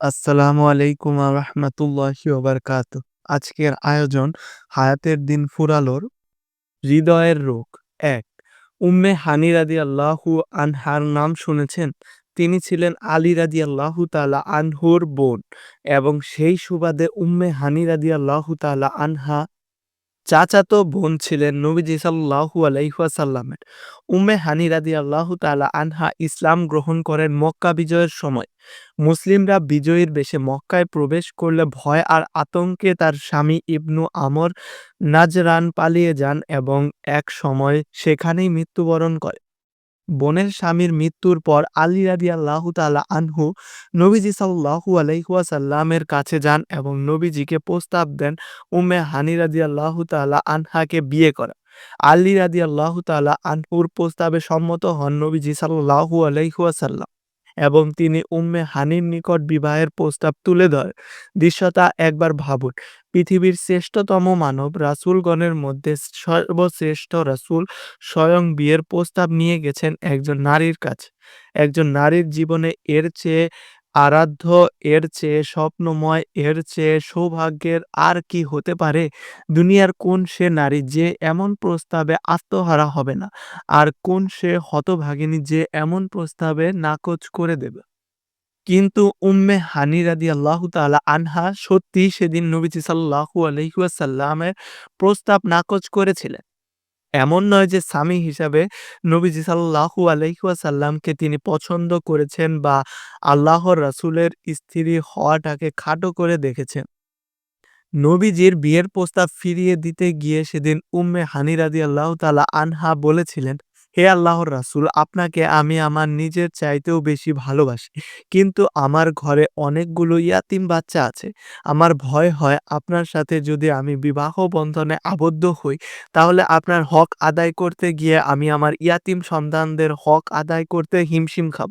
আসসালামু আলাইকুম রহমতুল্লাহি ওবরকাত আজকের আয়োজন হায়াতের দিন ফুরালোর হৃদয়ের রোগ। এক, উম্মে হানি রাদি আল্লাহু আনহার নাম শুনেছেন। তিনি ছিলেন আলী রাদি আল্লাহু তালা আনহুর বোন এবং সেই সুবাদে উম্মে হানি রাদি আল্লাহু তালা আনহা চাচাতো বোন ছিলেন নবীজি সাল্লাহু আলাইহাসাল্লামের উম্মে হানি রাদি আল্লাহ তালা আনহা ইসলাম গ্রহণ করেন মক্কা বিজয়ের সময়। মুসলিমরা বিজয়ীর বেশে মক্কায় প্রবেশ করলে ভয় আর আতঙ্কে তার স্বামী ইবনু আমর নাজরান পালিয়ে যান এবং এক সময় সেখানেই মৃত্যুবরণ করে। বোনের স্বামীর মৃত্যুর পর আলী রাদি আল্লাহ আনহু নবীজি সাল্লাহু আলাইহুয়াসাল্লামের কাছে যান এবং নবীজিকে প্রস্তাব দেন উম্মে হানি রাদি আল্লাহ আনহাকে বিয়ে করা। আলী রাদি আল্লাহ আনহুর প্রস্তাবে সম্মত হন নবীজি সাল্লাহু আলাইহুয়াসাল্লাম এবং তিনি উম্মে হানির নিকট বিবাহের প্রস্তাব তুলে ধরে দৃশ্যতা একবার ভাবুন। পৃথিবীর শ্রেষ্ঠতম মানব রাসুলগণের মধ্যে সর্বশ্রেষ্ঠ রাসুল স্বয়ং বিয়ের প্রস্তাব নিয়ে গেছেন একজন নারীর কাছে। একজন নারীর জীবনে এর চেয়ে আরাধ্য, এর চেয়ে স্বপ্নময়, এর চেয়ে সৌভাগ্যের আর কি হতে পারে? দুনিয়ার কোন সে নারী যে এমন প্রস্তাবে আত্মহারা হবে না? আর কোন সে হতভাগিনী যে এমন প্রস্তাবে নাকচ করে দেবে? কিন্তু উম্মে হানি রাদি আল্লাহ তালা আনহা সত্যি সেদিন নবীজি সাল্লাহু আলহিউসাল্লামের প্রস্তাব নাকচ করেছিলেন। এমন নয় যে স্বামী হিসাবে নবীজি সাল্লাহু আলহিহাসাল্লামকে তিনি পছন্দ করেছেন বা আল্লাহর রাসুলের স্ত্রী হওয়াটাকে খাটো করে দেখেছেন। নবীজির বিয়ের প্রস্তাব ফিরিয়ে দিতে গিয়ে সেদিন উম্মে হানিরাদি আল্লাহ তালা আনহা বলেছিলেন হে আল্লাহর রাসুল, আপনাকে আমি আমার নিজের চাইতেও বেশি ভালোবাসি। কিন্তু আমার ঘরে অনেকগুলো ইয়াতিম বাচ্চা আছে। আমার ভয় হয় আপনার সাথে যদি আমি বিবাহ বন্ধনে আবদ্ধ হই, তাহলে আপনার হক আদায় করতে গিয়ে আমি আমার ইয়াতিম সন্তানদের হক আদায় করতে হিমশিম খাব।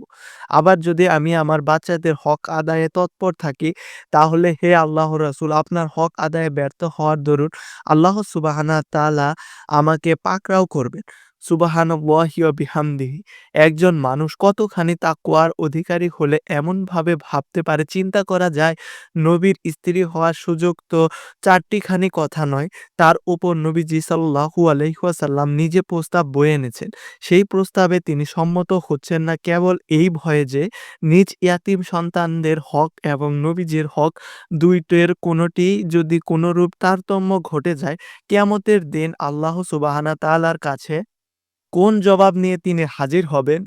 আবার যদি আমি আমার বাচ্চাদের হক আদায়ে তৎপর থাকি, তাহলে হে আল্লাহ রাসুল, আপনার হক আদায়ে ব্যর্থ হওয়ার দরুন আল্লাহ সুবাহানা তালা আমাকে পাকড়াও করবেন। সুবাহানল্লাহিয়া বিহামদিহি। একজন মানুষ কতখানি তাকুয়ার অধিকারী হলে এমনভাবে ভাবতে পারে, চিন্তা করা যায় নবীর স্ত্রী হওয়ার সুযোগ তো চারটিখানি কথা নয়। তার উপর নবীজি সাল্লাহু আলহিহাসাল্লাম নিজে প্রস্তাব বয়ে এনেছেন। সেই প্রস্তাবে তিনি সম্মত হচ্ছেন না কেবল এই ভয়ে যে নিজ ইয়াতিম সন্তানদের হক এবং নবীজির হক দুইটের কোনোটি যদি কোনোরূপ তারতম্য ঘটে যায়, কেয়ামতের দিন আল্লাহ সুবাহানা তালার কাছে কোন জবাব নিয়ে তিনি হাজির হবেন?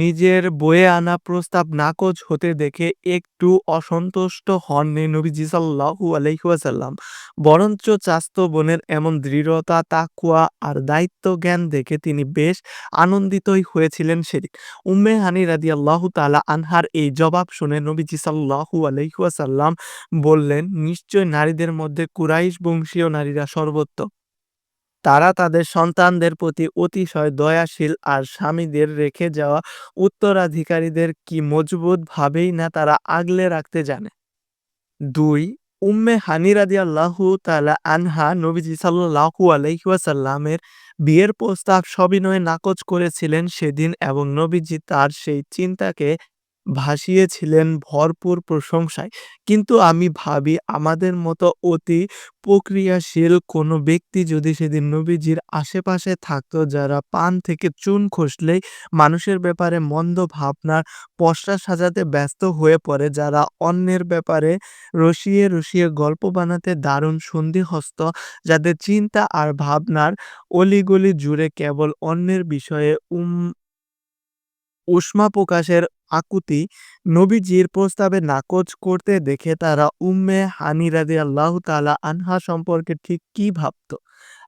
নিজের বয়ে আনা প্রস্তাব নাকচ হতে দেখে একটু অসন্তুষ্ট হননি নবীজি সাল্লাহু আলহিহাসাল্লাম বরঞ্চ চাস্ত বোনের এমন দৃঢ়তা, তাকুয়া আর দায়িত্ব জ্ঞান দেখে তিনি বেশ আনন্দিতই হয়েছিলেন সেদিন। উম্মে হানি রাদি আল্লাহ তালা আনহার এই জবাব শুনে নবীজি সাল্লাহু আলহিহাসাল্লাম বললেন, নিশ্চয় নারীদের মধ্যে কুরাইশ বংশীয় নারীরা সর্বোত্তম। তারা তাদের সন্তানদের প্রতি অতিশয় দয়াশীল আর স্বামীদের রেখে যাওয়া উত্তরাধিকারীদের কি মজবুত ভাবেই না তারা আগলে রাখতে জানে? দুই, উম্মে হানি আল্লাহু তালা আনহা নবীজি সাল্লাহু আলহিউসাল্লামের বিয়ের প্রস্তাব সবিনয়ে নাকচ করেছিলেন সেদিন এবং নবীজি তার সেই চিন্তাকে ভাসিয়েছিলেন ভরপুর প্রশংসায়। কিন্তু আমি ভাবি আমাদের মতো অতি প্রক্রিয়াশীল কোনো ব্যক্তি যদি সেদিন নবীজির আশেপাশে থাকতো, যারা পান থেকে চুন খসলেই মানুষের ব্যাপারে মন্দ ভাবনার পশ্চা সাজাতে ব্যস্ত হয়ে পড়ে, যারা অন্যের ব্যাপারে রসিয়ে রসিয়ে গল্প বানাতে দারুণ সন্ধিহস্ত যাদের চিন্তা আর ভাবনার অলিগলি জুড়ে কেবল অন্যের বিষয়ে উম উষ্মা প্রকাশের আকুতি নবীজির প্রস্তাবে নাকচ করতে দেখে তারা, উম্মে হানি রাজি আল্লাহ তালা আনহা সম্পর্কে ঠিক কি ভাবত?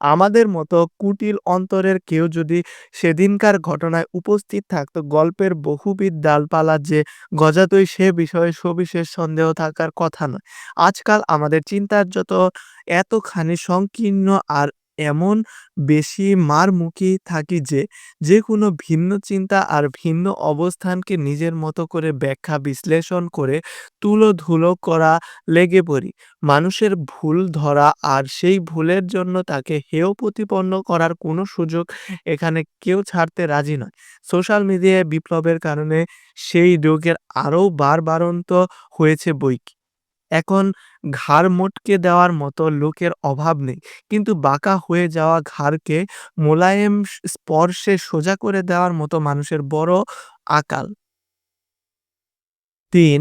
আমাদের মতো কুটিল অন্তরের কেউ যদি সেদিনকার ঘটনায় উপস্থিত থাকতো, গল্পের বহুবিধ ডালপালা যে গজাতই সে বিষয়ে সবিশেষ সন্দেহ থাকার কথা নয়। আজকাল আমাদের চিন্তার যত এতখানি সংকীর্ণ আর এমন বেশি মারমুখী থাকি যে, যে কোনো ভিন্ন চিন্তা আর ভিন্ন অবস্থানকে নিজের মতো করে ব্যাখ্যা বিশ্লেষণ করে তুলো-ধুলো করা লেগে পড়ি। মানুষের ভুল ধরা আর সেই ভুলের জন্য তাকে হেয় প্রতিপন্ন করার কোনো সুযোগ এখানে কেউ ছাড়তে রাজি নয়। সোশ্যাল মিডিয়ায় বিপ্লবের কারণে সেই রোগের আরও বারবারন্ত হয়েছে বৈকি। এখন ঘাড় মটকে দেওয়ার মতো লোকের অভাব নেই। কিন্তু বাঁকা হয়ে যাওয়া ঘাড়কে মোলায়েম স্পর্শে সোজা করে দেওয়ার মতো মানুষের বড় আকাল। ৩.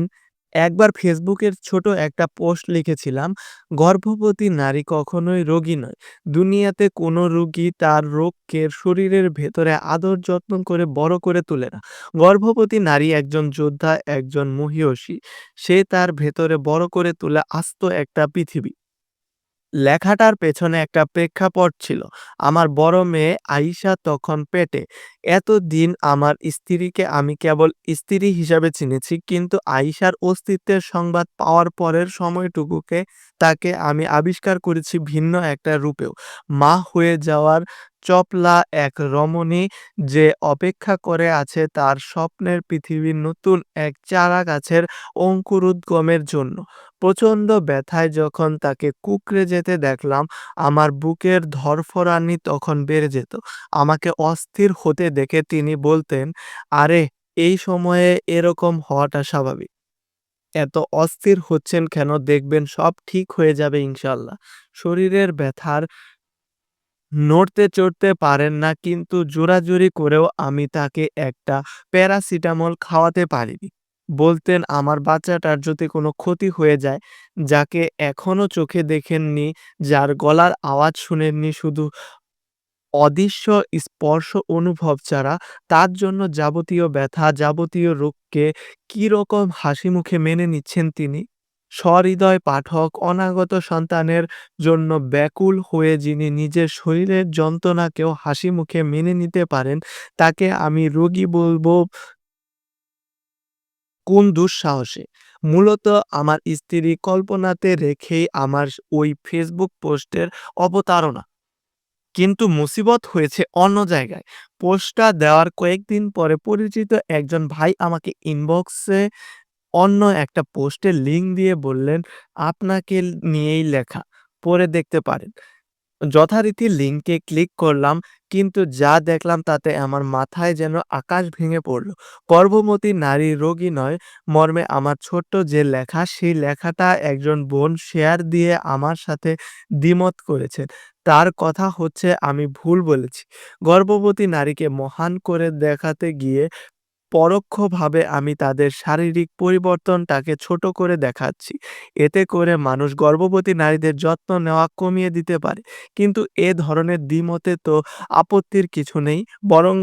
একবার ফেসবুকের ছোট একটা পোস্ট লিখেছিলাম, গর্ভবতী নারী কখনোই রোগী নয়। দুনিয়াতে কোনো রোগী তার রোগকে শরীরের ভেতরে আদর যত্ন করে বড় করে তোলে না। গর্ভবতী নারী একজন যোদ্ধা, একজন মহিয়সী সে তার ভেতরে বড় করে তোলে আস্ত একটা পৃথিবী। লেখাটার পেছনে একটা প্রেক্ষাপট ছিল। আমার বড় মেয়ে আয়িশা তখন পেটে। এতদিন আমার স্ত্রীকে আমি কেবল স্ত্রী হিসাবে চিনেছি, কিন্তু আয়িশার অস্তিত্বের সংবাদ পাওয়ার পরের সময়টুকুকে তাকে আমি আবিষ্কার করেছি ভিন্ন একটা রূপেও। মা হয়ে যাওয়ার চপলা এক রমণী যে অপেক্ষা করে আছে তার স্বপ্নের পৃথিবীর নতুন এক চারা গাছের অঙ্কুরোদ্গমের জন্য। প্রচণ্ড ব্যথায় যখন তাকে কুঁকড়ে যেতে দেখলাম, আমার বুকের ধরফরানি তখন বেড়ে যেত। আমাকে অস্থির হতে দেখে তিনি বলতেন, আরে এই সময়ে এরকম হওয়াটা স্বাভাবিক। এত অস্থির হচ্ছেন কেন দেখবেন সব ঠিক হয়ে যাবে ইনশাল্লাহ। শরীরের ব্যথার নড়তে চড়তে পারেন না কিন্তু জোরাজুরি করেও আমি তাকে একটা প্যারাসিটামল খাওয়াতে পারিনি। বলতেন আমার বাচ্চাটার যদি কোনো ক্ষতি হয়ে যায়, যাকে এখনও চোখে দেখেননি, যার গলার আওয়াজ শুনেননি শুধু অদৃশ্য স্পর্শ অনুভব ছাড়া, তার জন্য যাবতীয় ব্যথা, যাবতীয় রোগকে কীরকম হাসিমুখে মেনে নিচ্ছেন তিনি। সহৃদয় পাঠক, অনাগত সন্তানের জন্য ব্যাকুল হয়ে যিনি নিজের শরীরের যন্ত্রণাকেও হাসিমুখে মেনে নিতে পারেন, তাকে আমি রোগী বলব কোন দুঃসাহসে? মূলত আমার স্ত্রী কল্পনাতে রেখেই আমার ওই ফেসবুক পোস্টের অবতারণা। কিন্তু মুসিবত হয়েছে অন্য জায়গায়। পোস্টটা দেওয়ার কয়েকদিন পরে পরিচিত একজন ভাই আমাকে ইনবক্সে অন্য একটা পোস্টের লিংক দিয়ে বললেন, আপনাকে নিয়েই লেখা, পরে দেখতে পারেন। যথারীতি লিংকে ক্লিক করলাম, কিন্তু যা দেখলাম তাতে আমার মাথায় যেন আকাশ ভেঙে পড়ল। গর্ভবতী নারী রোগী নয়, মর্মে আমার ছোট্ট যে লেখা, সেই লেখাটা একজন বোন শেয়ার দিয়ে আমার সাথে দ্বিমত করেছেন। তার কথা হচ্ছে আমি ভুল বলেছি। গর্ভবতী নারীকে মহান করে দেখাতে গিয়ে পরোক্ষভাবে আমি তাদের শারীরিক পরিবর্তনটাকে ছোট করে দেখাচ্ছি। এতে করে মানুষ গর্ভবতী নারীদের যত্ন নেওয়া কমিয়ে দিতে পারে। কিন্তু এ ধরনের দ্বিমতে তো আপত্তির কিছু নেই। বরং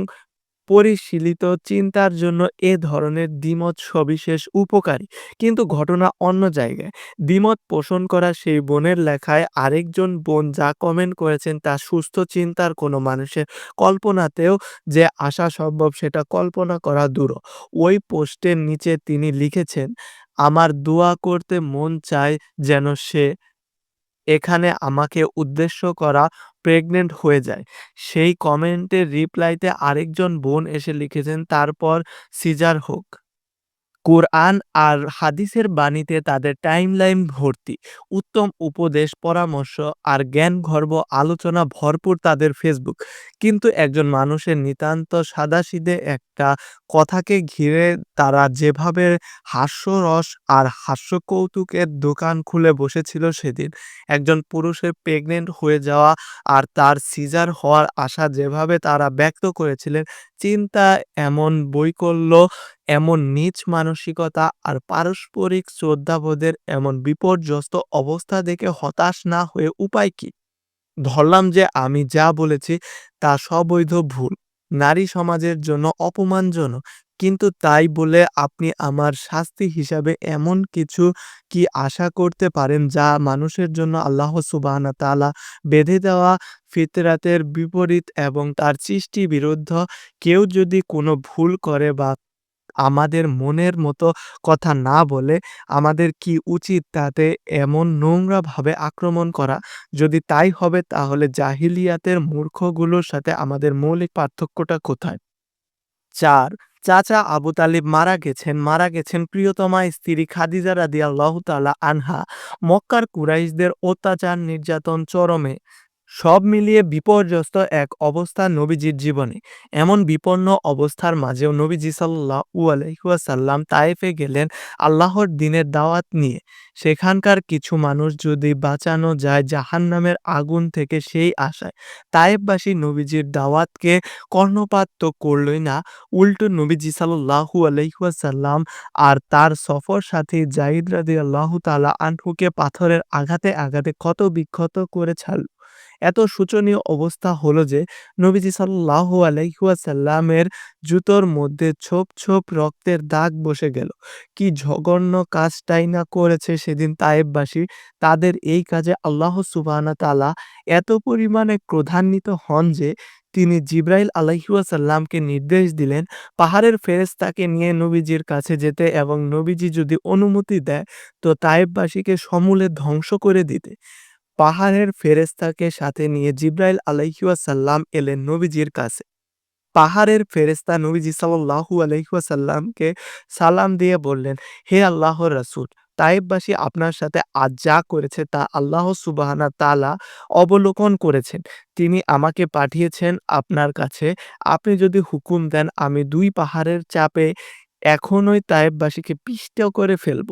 পরিশীলিত চিন্তার জন্য এ ধরনের দ্বিমত সবিশেষ উপকারী। কিন্তু ঘটনা অন্য জায়গায়। দ্বিমত পোষণ করা সেই বোনের লেখায় আরেকজন বোন যা কমেন্ট করেছেন তা সুস্থ চিন্তার কোনো মানুষের কল্পনাতেও যে আসা সম্ভব সেটা কল্পনা করা দূর ওই পোস্টের নিচে তিনি লিখেছেন, আমার দোয়া করতে মন চায় যেন সে এখানে আমাকে উদ্দেশ্য করা প্রেগনেন্ট হয়ে যায়। সেই কমেন্টের রিপ্লাইতে আরেকজন বোন এসে লিখেছেন, তারপর সিজার হোক। কোরআন আর হাদিসের বাণীতে তাদের টাইমলাইন ভর্তি। উত্তম উপদেশ, পরামর্শ আর জ্ঞানগর্ভ আলোচনা ভরপুর তাদের ফেসবুক। কিন্তু একজন মানুষের নিতান্ত সাদাসিধে একটা কথাকে ঘিরে তারা যেভাবে হাস্যরস আর হাস্যকৌতুকের দোকান খুলে বসেছিল সেদিন, একজন পুরুষের প্রেগনেন্ট হয়ে যাওয়া আর তার সিজার হওয়ার আশা যেভাবে তারা ব্যক্ত করেছিলেন, চিন্তা এমন বৈকল্য, এমন নীচ মানসিকতা আর পারস্পরিক শ্রদ্ধাবোধের এমন বিপর্যস্ত অবস্থা দেখে হতাশ না হয়ে উপায় কি? ধরলাম যে আমি যা বলেছি তা সবৈধ ভুল, নারী সমাজের জন্য অপমানজনক। কিন্তু তাই বলে আপনি আমার শাস্তি হিসাবে এমন কিছু কি আশা করতে পারেন যা মানুষের জন্য আল্লাহ সুবহানাহু তালা বেঁধে দেওয়া ফিতরাতের বিপরীত এবং তার সৃষ্টি বিরুদ্ধ? কেউ যদি কোনো ভুল করে বা আমাদের মনের মতো কথা না বলে, আমাদের কি উচিত তাতে এমন নোংরাভাবে আক্রমণ করা যদি তাই হবে, তাহলে জাহিলিয়াতের মূর্খগুলোর সাথে আমাদের মৌলিক পার্থক্যটা কোথায় চার চাচা আবু তালিব মারা গেছেন মারা গেছেন প্রিয়তমা স্ত্রী খাদিজা রাদিয়াল্লাহু তাআলা আনহা। মক্কার কুরাইশদের অত্যাচার, নির্যাতন চরমে। সব মিলিয়ে বিপর্যস্ত এক অবস্থা নবীজির জীবনে। এমন বিপন্ন অবস্থার মাঝেও নবীজি সাল্লাহু আলহিহাসাল্লাম তায়েফে গেলেন আল্লাহর দিনের দাওয়াত নিয়ে। সেখানকার কিছু মানুষ যদি বাঁচানো যায় জাহান্নামের আগুন থেকে সেই আশায় তায়েববাসী নবীজির দাওয়াতকে কর্ণপাত তো করলই না, উল্টো নবীজি সাল্লাহু আলহিহাসাল্লাম আর তার সফর সাথী জাইদ রাদি আল্লাহ তালা আনহুকে পাথরের আঘাতে আঘাতে ক্ষত বিক্ষত করে ছাড়ল। এত শোচনীয় অবস্থা হলো যে নবীজি সাল্লাহ আলাইহাসাল্লামের জুতোর মধ্যে ছোপ ছোপ রক্তের দাগ বসে গেল। কি জঘন্য কাজটাই না করেছে সেদিন তায়েববাসী। তাদের এই কাজে আল্লাহ সুবাহানা তালা এত পরিমাণে ক্রধান্বিত হন যে তিনি জিব্রাইল আলাইহাসাল্লামকে নির্দেশ দিলেন, পাহাড়ের ফেরেস্তাকে নিয়ে নবীজির কাছে যেতে এবং নবীজি যদি অনুমতি দেয়, তো তায়েববাসীকে সমূলে ধ্বংস করে দিতে। পাহাড়ের ফেরেস্তাকে সাথে নিয়ে জিব্রাইল আলাইহাসাল্লাম এলেন নবীজির কাছে। পাহাড়ের ফেরেস্তা নবীজি সাল্লাহু আলহিহাসাল্লামকে সালাম দিয়ে বললেন, হে আল্লাহর রাসুল তাইববাসী আপনার সাথে আজ যা করেছে তা আল্লাহ সুবাহানা তালা অবলোকন করেছেন। তিনি আমাকে পাঠিয়েছেন আপনার কাছে। আপনি যদি হুকুম দেন, আমি দুই পাহাড়ের চাপে এখনই তায়েববাসীকে পিষ্ট করে ফেলব।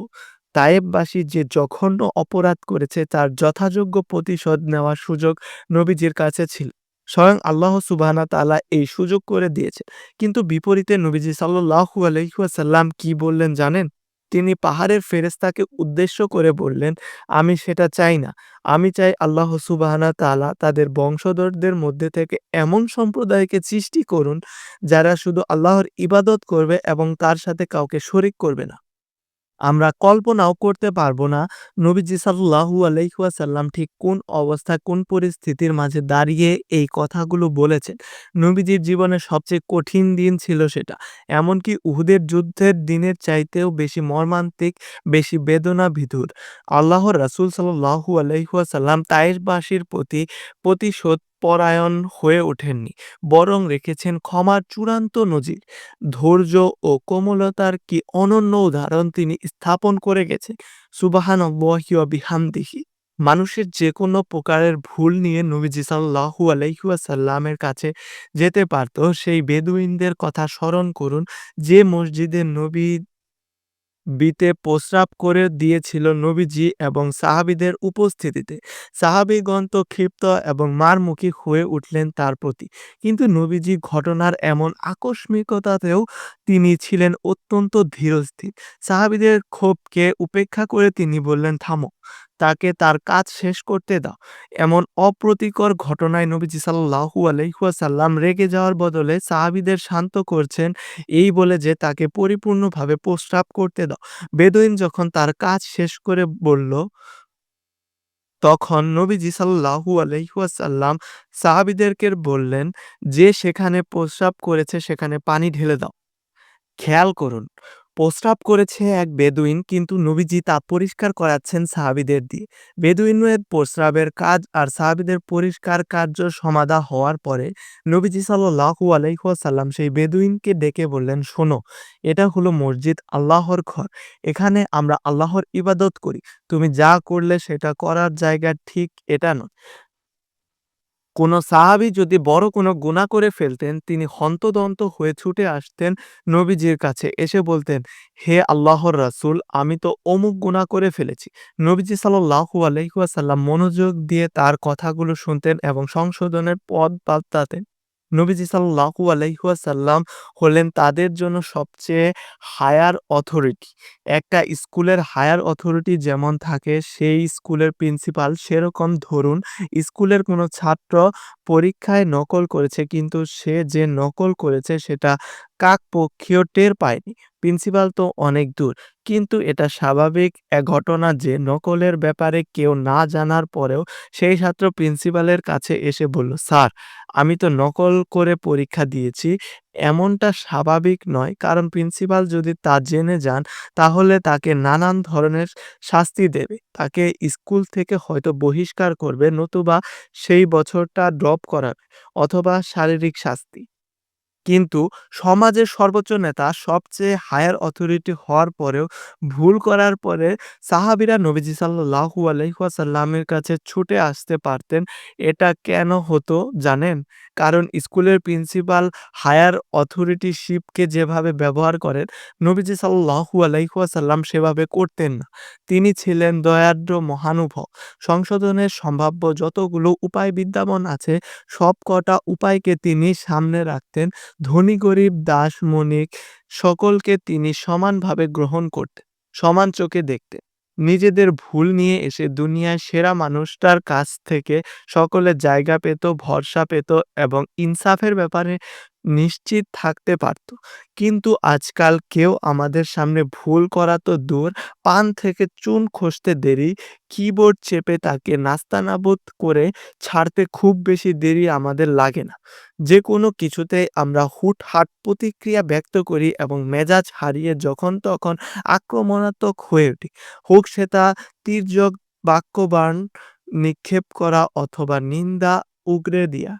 তায়েববাসী যে জঘন্য অপরাধ করেছে, তার যথাযোগ্য প্রতিশোধ নেওয়ার সুযোগ নবীজির কাছে ছিল। স্বয়ং আল্লাহ সুবাহানা তালা এই সুযোগ করে দিয়েছে কিন্তু বিপরীতে নবীজি সাল্লু আলহিহাসাল্লাম কি বললেন জানেন? তিনি পাহাড়ের ফেরেস্তাকে উদ্দেশ্য করে বললেন, আমি সেটা চাই না। আমি চাই আল্লাহ সুবাহানা তালা তাদের বংশধরদের মধ্যে থেকে এমন সম্প্রদায়কে সৃষ্টি করুন, যারা শুধু আল্লাহর ইবাদত করবে এবং তার সাথে কাউকে শরিক করবে না। আমরা কল্পনাও করতে পারব না নবীজি সাল্লাহু আলাইহাসাল্লাম ঠিক কোন অবস্থা, কোন পরিস্থিতির মাঝে দাঁড়িয়ে এই কথাগুলো বলেছেন। নবীজির জীবনে সবচেয়ে কঠিন দিন ছিল সেটা। এমনকি উহুদের যুদ্ধের দিনের চাইতেও বেশি মর্মান্তিক, বেশি বেদনা ভিধুর আল্লাহর রাসুল সাল্লাহু আলাইহাসাল্লাম তাইশবাসীর প্রতি প্রতিশোধ পরায়ণ হয়ে ওঠেননি, বরং রেখেছেন ক্ষমার চূড়ান্ত নজির। ধৈর্য ও কোমলতার কি অনন্য উদাহরণ তিনি স্থাপন করে গেছেন? সুবাহান বিহামদিহি। মানুষের যে কোনো প্রকারের ভুল নিয়ে নবীজি সাল্লাহু আলাইহুয়াসাল্লামের কাছে যেতে পারত, সেই বেদুইনদের কথা স্মরণ করুন। যে মসজিদে নবী বিতে প্রস্রাব করে দিয়েছিল নবীজি এবং সাহাবিদের উপস্থিতিতে। সাহাবিগণ তো ক্ষিপ্ত এবং মারমুখী হয়ে উঠলেন তার প্রতি। কিন্তু নবীজি ঘটনার এমন আকস্মিকতাতেও তিনি ছিলেন অত্যন্ত ধীরস্থির। সাহাবিদের ক্ষোভকে উপেক্ষা করে তিনি বললেন, থামো। তাকে তার কাজ শেষ করতে দাও। এমন অপ্রতিকর ঘটনায় নবীজি সাল্লাহু আলহিহাসাল্লাম রেগে যাওয়ার বদলে সাহাবিদের শান্ত করছেন। এই বলে যে তাকে পরিপূর্ণভাবে প্রস্রাব করতে দাও। বেদুইন যখন তার কাজ শেষ করে বলল, তখন নবীজি সাল্লাহু আলহিহাসাল্লাম সাহাবিদেরকে বললেন, যে সেখানে প্রস্রাব করেছে সেখানে পানি ঢেলে দাও। খেয়াল করুন প্রস্রাব করেছে এক বেদুইন, কিন্তু নবীজি তা পরিষ্কার করাচ্ছেন সাহাবিদের দিয়ে। বেদুইনের প্রস্রাবের কাজ আর সাহাবিদের পরিষ্কার কার্য সমাধা হওয়ার পরে নবীজি সাল্লাহু আলাইসাল্লাম সেই বেদুইনকে ডেকে বললেন, শোনো, এটা হলো মসজিদ আল্লাহর ঘর। এখানে আমরা আল্লাহর ইবাদত করি। তুমি যা করলে সেটা করার জায়গা ঠিক এটা নয়। কোনো সাহাবি যদি বড় কোনো গুণা করে ফেলতেন, তিনি হন্তদন্ত হয়ে ছুটে আসতেন নবীজির কাছে। এসে বলতেন, হে আল্লাহর রাসুল, আমি তো অমুক গুণা করে ফেলেছি। নবীজি সাল্লাহু আলহিহাসাল্লাম মনোযোগ দিয়ে তার কথাগুলো শুনতেন এবং সংশোধনের পদ পাল্টাতেন। নবীজি সাল্লাহু আলাইহাসাল্লাম হলেন তাদের জন্য সবচেয়ে হায়ার অথরিটি। একটা স্কুলের হায়ার অথরিটি যেমন থাকে, সেই স্কুলের প্রিন্সিপাল সেরকম ধরুন স্কুলের কোনো ছাত্র পরীক্ষায় নকল করেছে, কিন্তু সে যে নকল করেছে সেটা কাকপক্ষীয় টের পায়নি। প্রিন্সিপাল তো অনেক দূর। কিন্তু এটা স্বাভাবিক এক ঘটনা যে নকলের ব্যাপারে কেউ না জানার পরেও সেই ছাত্র প্রিন্সিপালের কাছে এসে বলল, স্যার, আমি তো নকল করে পরীক্ষা দিয়েছি। এমনটা স্বাভাবিক নয়। কারণ প্রিন্সিপাল যদি তা জেনে যান, তাহলে তাকে নানান ধরনের শাস্তি দেবে। তাকে স্কুল থেকে হয়তো বহিষ্কার করবে, নতুবা সেই বছরটা ড্রপ করাবে, অথবা শারীরিক শাস্তি। কিন্তু সমাজের সর্বোচ্চ নেতা সবচেয়ে হায়ার অথরিটি হওয়ার পরেও ভুল করার পরে সাহাবিরা নবীজি সাল্লাহু আলহিহাসাল্লামের কাছে ছুটে আসতে পারতেন। এটা কেন হতো জানেন? কারণ স্কুলের প্রিন্সিপাল হায়ার অথরিটি অথরিটিশিপকে যেভাবে ব্যবহার করেন, নবীজি সাল্লাহু আলাইহাসাল্লাম সেভাবে করতেন না। তিনি ছিলেন দয়াদ্র মহানুভব। সংশোধনের সম্ভাব্য যতগুলো উপায় বিদ্যমান আছে সব কটা উপায়কে তিনি সামনে রাখতেন। ধনী, গরিব, দাস মনিক সকলকে তিনি সমানভাবে গ্রহণ করতেন, সমান চোখে দেখতেন। নিজেদের ভুল নিয়ে এসে দুনিয়ায় সেরা মানুষটার কাছ থেকে সকলে জায়গা পেত, ভরসা পেত এবং ইনসাফের ব্যাপারে নিশ্চিত থাকতে পারত। কিন্তু আজকাল কেউ আমাদের সামনে ভুল করা তো দূর, পান থেকে চুন খসতে দেরি কিবোর্ড চেপে তাকে নাস্তানাবুদ করে ছাড়তে খুব বেশি দেরি আমাদের লাগে না। যে কোনো কিছুতে আমরা হুটহাট প্রতিক্রিয়া ব্যক্ত করি এবং মেজাজ হারিয়ে যখন তখন আক্রমণাত্মক হয়ে উঠি। হোক সেটা তীর্যক বাক্যবাণ নিক্ষেপ করা অথবা নিন্দা উগরে দিয়া।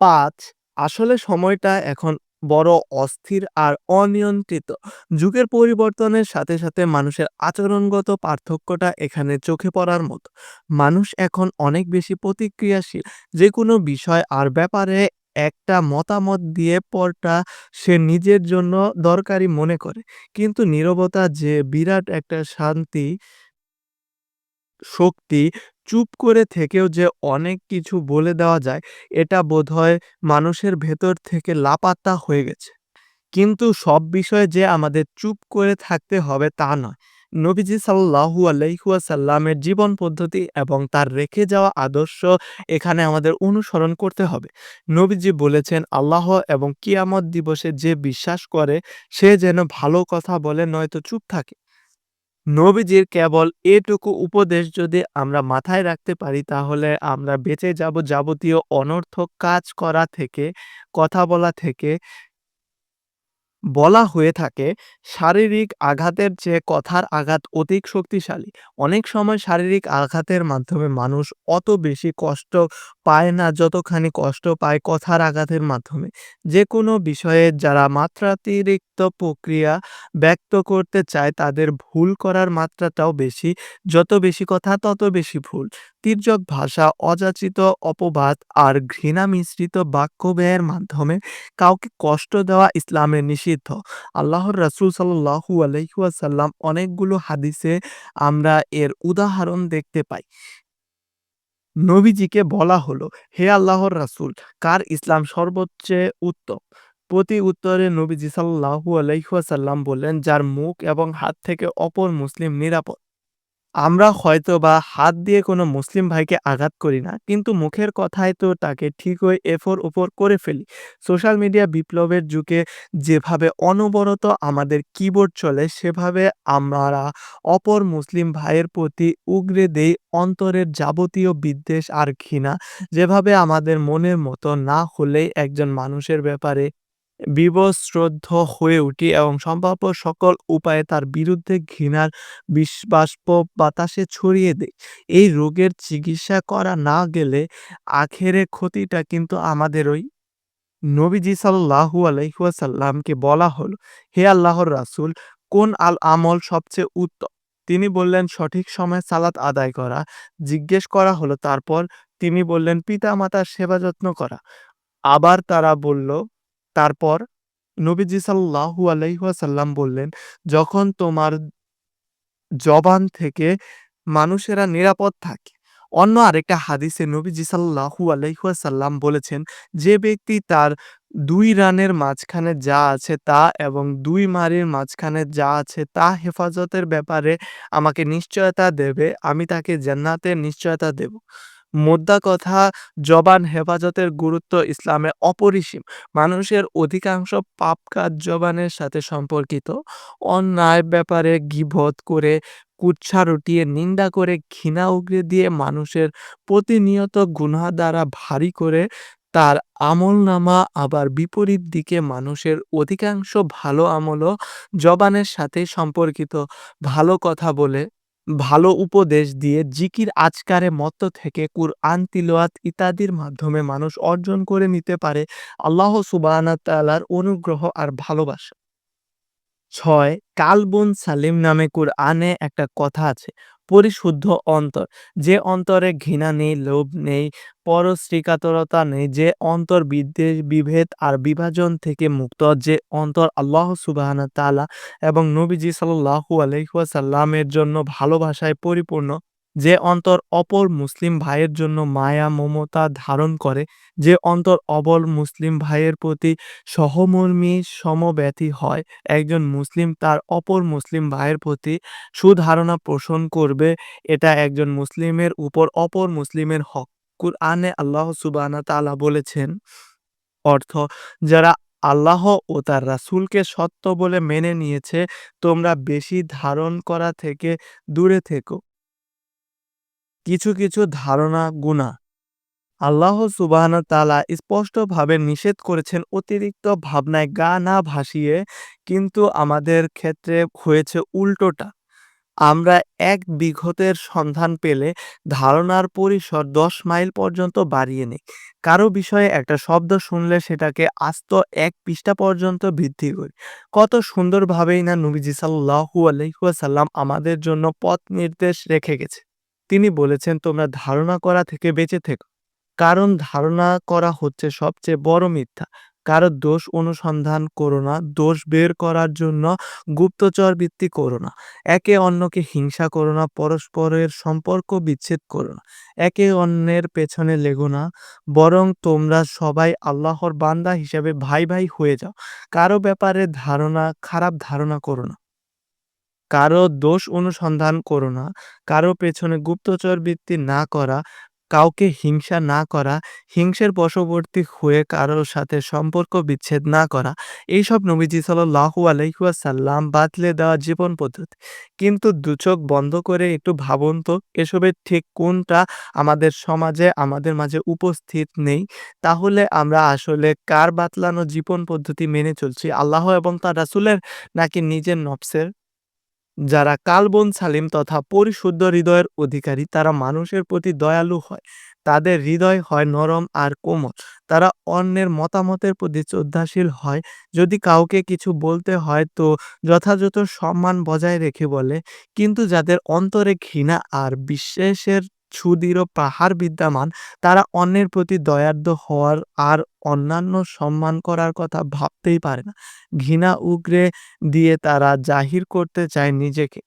পাঁচ আসলে সময়টা এখন বড় অস্থির আর অনিয়ন্ত্রিত। যুগের পরিবর্তনের সাথে সাথে মানুষের আচরণগত পার্থক্যটা এখানে চোখে পড়ার মতো। মানুষ এখন অনেক বেশি প্রতিক্রিয়াশীল। যে কোনো বিষয় আর ব্যাপারে একটা মতামত দিয়ে পরটা সে নিজের জন্য দরকারি মনে করে। কিন্তু নীরবতা যে বিরাট একটা শান্তি শক্তি চুপ করে থেকেও যে অনেক কিছু বলে দেওয়া যায়, এটা বোধহয় মানুষের ভেতর থেকে লাপাত্তা হয়ে গেছে। কিন্তু সব বিষয়ে যে আমাদের চুপ করে থাকতে হবে তা নয়। নবীজি সাল্লাহু আলাইহুয়াসাল্লামের জীবন পদ্ধতি এবং তার রেখে যাওয়া আদর্শ এখানে আমাদের অনুসরণ করতে হবে। নবীজি বলেছেন, আল্লাহ এবং কিয়ামত দিবসে যে বিশ্বাস করে, সে যেন ভালো কথা বলে নয়তো চুপ থাকে। নবীজির কেবল এটুকু উপদেশ যদি আমরা মাথায় রাখতে পারি, তাহলে আমরা বেঁচে যাব যাবতীয় অনর্থক কাজ করা থেকে, কথা বলা থেকে, বলা হয়ে থাকে। শারীরিক আঘাতের চেয়ে কথার আঘাত অধিক শক্তিশালী। অনেক সময় শারীরিক আঘাতের মাধ্যমে মানুষ অত বেশি কষ্ট পায় না যতখানি কষ্ট পায় কথার আঘাতের মাধ্যমে। যে কোনো বিষয়ে যারা মাত্রাতিরিক্ত প্রক্রিয়া ব্যক্ত করতে চায়, তাদের ভুল করার মাত্রাটাও বেশি। যত বেশি কথা, তত বেশি ভুল। তির্যক ভাষা, অযাচিত অপবাদ আর ঘৃণা মিশ্রিত বাক্য ব্যয়ের মাধ্যমে কাউকে কষ্ট দেওয়া ইসলামের নিষিদ্ধ। আল্লাহর রাসুল সাল্লু আলহিহাসাল্লাম অনেকগুলো হাদিসে আমরা এর উদাহরণ দেখতে পাই। নবীজিকে বলা হলো, হে আল্লাহর রাসুল, কার ইসলাম সর্বোচ্চে উত্তম? প্রতি উত্তরে নবীজি সাল্লাহু আলাইহাসাল্লাম বললেন, যার মুখ এবং হাত থেকে অপর মুসলিম নিরাপদ। আমরা হয়তো বা হাত দিয়ে কোনো মুসলিম ভাইকে আঘাত করি না, কিন্তু মুখের কথায় তো তাকে ঠিকই এফোর উপর করে ফেলি। সোশ্যাল মিডিয়া বিপ্লবের যুগে যেভাবে অনবরত আমাদের কিবোর্ড চলে, সেভাবে আমরা অপর মুসলিম ভাইয়ের প্রতি উগরে দেই অন্তরের যাবতীয় বিদ্বেষ আর ঘৃণা। যেভাবে আমাদের মনের মতো না হলেই একজন মানুষের ব্যাপারে বিবশ্রদ্ধ হয়ে উঠি এবং সম্ভাব্য সকল উপায়ে তার বিরুদ্ধে ঘৃণার বাষ্প বাতাসে ছড়িয়ে দেয় এই রোগের চিকিৎসা করা না গেলে আখেরে ক্ষতিটা কিন্তু আমাদেরই নবীজি সাল্লাহু আলহিহাসাল্লামকে বলা হলো, হে আল্লাহর রাসুল, কোন আল, আমল সবচেয়ে উত্তম? তিনি বললেন, সঠিক সময় সালাত আদায় করা। জিজ্ঞেস করা হলো, তারপর তিনি বললেন পিতা মাতার সেবা যত্ন করা। আবার তারা বলল তারপর নবীজি সাল্লাহু আলাইহাসাল্লাম বললেন, যখন তোমার জবান থেকে মানুষেরা নিরাপদ থাকে। অন্য আরেকটা হাদিসে নবীজি সাল্লাহু আলাইহাসাল্লাম বলেছেন, যে ব্যক্তি তার দুই রানের মাঝখানে যা আছে তা এবং দুই মারির মাঝখানে যা আছে তা হেফাজতের ব্যাপারে আমাকে নিশ্চয়তা দেবে, আমি তাকে জান্নাতের নিশ্চয়তা দেব। মোদ্দা কথা, জবান হেফাজতের গুরুত্ব ইসলামে অপরিসীম। মানুষের অধিকাংশ পাপ কাজ জবানের সাথে সম্পর্কিত। অন্যায় ব্যাপারে গিবত করে, কুৎসা রটিয়ে, নিন্দা করে, ঘৃণা উগরে দিয়ে মানুষের প্রতিনিয়ত গুনাহ দ্বারা ভারী করে, তার আমল নামা আবার বিপরীত দিকে মানুষের অধিকাংশ ভালো আমলও জবানের সাথে সম্পর্কিত। ভালো কথা বলে ভালো উপদেশ দিয়ে জিকির আজকারে মত থেকে কুরআন তিলোয়াত ইত্যাদির মাধ্যমে মানুষ অর্জন করে নিতে পারে আল্লাহ সুবান তালার অনুগ্রহ আর ভালোবাসা। ছয়, কালবন সালিম নামে কুরআনে একটা কথা আছে। পরিশুদ্ধ অন্তর। যে অন্তরে ঘৃণা নেই, লোভ নেই পরশ্রীকাতরতা নেই, যে অন্তর বিদ্বেষ, বিভেদ আর বিভাজন থেকে মুক্ত, যে অন্তর আল্লাহ সুবাহানা তালা এবং নবীজি সাল্লাহু আলহিহাসাল্লামের জন্য ভালোবাসায় পরিপূর্ণ যে অন্তর অপর মুসলিম ভাইয়ের জন্য মায়া, মমতা ধারণ করে, যে অন্তর অবল মুসলিম ভাইয়ের প্রতি সহমর্মী সমব্যথী হয়। একজন মুসলিম তার অপর মুসলিম ভাইয়ের প্রতি সুধারণা পোষণ করবে, এটা একজন মুসলিমের উপর অপর মুসলিমের হক। কুরআনে আল্লাহ সুবানা তালা বলেছেন, অর্থ, যারা আল্লাহ ও তার রাসুলকে সত্য বলে মেনে নিয়েছে, তোমরা বেশি ধারণ করা থেকে দূরে থেকো। কিছু কিছু ধারণা গুণা। আল্লাহ সুবাহন তালা স্পষ্টভাবে নিষেধ করেছেন অতিরিক্ত ভাবনায় গা না ভাসিয়ে কিন্তু আমাদের ক্ষেত্রে হয়েছে উল্টোটা। আমরা এক বিঘতের সন্ধান পেলে ধারণার পরিসর দশ মাইল পর্যন্ত বাড়িয়ে নিই। কারও বিষয়ে একটা শব্দ শুনলে সেটাকে আস্ত এক পৃষ্ঠা পর্যন্ত বৃদ্ধি করি। কত সুন্দরভাবেই না নবীজি সাল্লাহু আলহিহাসাল্লাম আমাদের জন্য পথ নির্দেশ রেখে গেছে। তিনি বলেছেন, তোমরা ধারণা করা থেকে বেঁচে থেকো। কারণ ধারণা করা হচ্ছে সবচেয়ে বড় মিথ্যা। কারও দোষ অনুসন্ধান করো না, দোষ বের করার জন্য গুপ্তচর বৃত্তি করো না। একে অন্যকে হিংসা করো না, পরস্পরের সম্পর্ক বিচ্ছেদ করো না। একে অন্যের পেছনে লেগো না। বরং তোমরা সবাই আল্লাহর বান্দা হিসেবে ভাই ভাই হয়ে যাও। কারও ব্যাপারে ধারণা, খারাপ ধারণা করো না। কারও দোষ অনুসন্ধান করো না, কারও পেছনে গুপ্তচর বৃত্তি না করা, কাউকে হিংসা না করা, হিংসের বশবর্তী হয়ে কারোর সাথে সম্পর্ক বিচ্ছেদ না করা, এইসব নবীজি সাল্লাহু আলহিহাসাল্লাম বাতলে দেওয়া জীবন পদ্ধতি। কিন্তু দুচোখ বন্ধ করে একটু ভাবুন তো, এসবের ঠিক কোনটা আমাদের সমাজে, আমাদের মাঝে উপস্থিত নেই? তাহলে আমরা আসলে কার বাতলানো জীবন পদ্ধতি মেনে চলছি, আল্লাহ এবং তার রাসুলের নাকি নিজের নফসের? যারা কালবন সালিম তথা পরিশুদ্ধ হৃদয়ের অধিকারী, তারা মানুষের প্রতি দয়ালু হয়। তাদের হৃদয় হয় নরম আর কোমল। তারা অন্যের মতামতের প্রতি শ্রদ্ধাশীল হয়। যদি কাউকে কিছু বলতে হয়, তো যথাযথ সম্মান বজায় রেখে বলে। কিন্তু যাদের অন্তরে ঘৃণা আর বিশ্বাসের সুদৃঢ় পাহাড় বিদ্যমান, তারা অন্যের প্রতি দয়ার্দ হওয়ার আর অন্যান্য সম্মান করার কথা ভাবতেই পারে না। ঘৃণা উগরে দিয়ে তারা জাহির করতে চায় নিজেকে।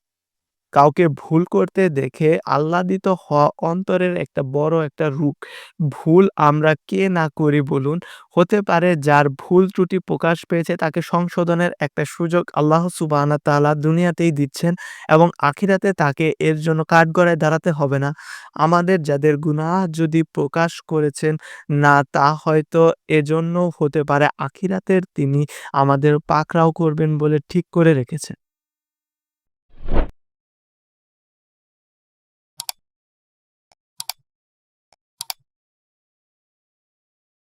কাউকে ভুল করতে দেখে আহ্লাদিত হওয়া অন্তরের একটা বড় একটা রূপ। ভুল আমরা কে না করি বলুন? হতে পারে যার ভুল ত্রুটি প্রকাশ পেয়েছে তাকে সংশোধনের একটা সুযোগ আল্লাহ সুবাহানা তালা দুনিয়াতেই দিচ্ছেন এবং আখিরাতে তাকে এর জন্য কাঠগড়ায় দাঁড়াতে হবে না। আমাদের যাদের গুনাহ যদি প্রকাশ করেছেন না, তা হয়তো এজন্য হতে পারে আখিরাতের তিনি আমাদের পাকড়াও করবেন বলে ঠিক করে রেখেছেন।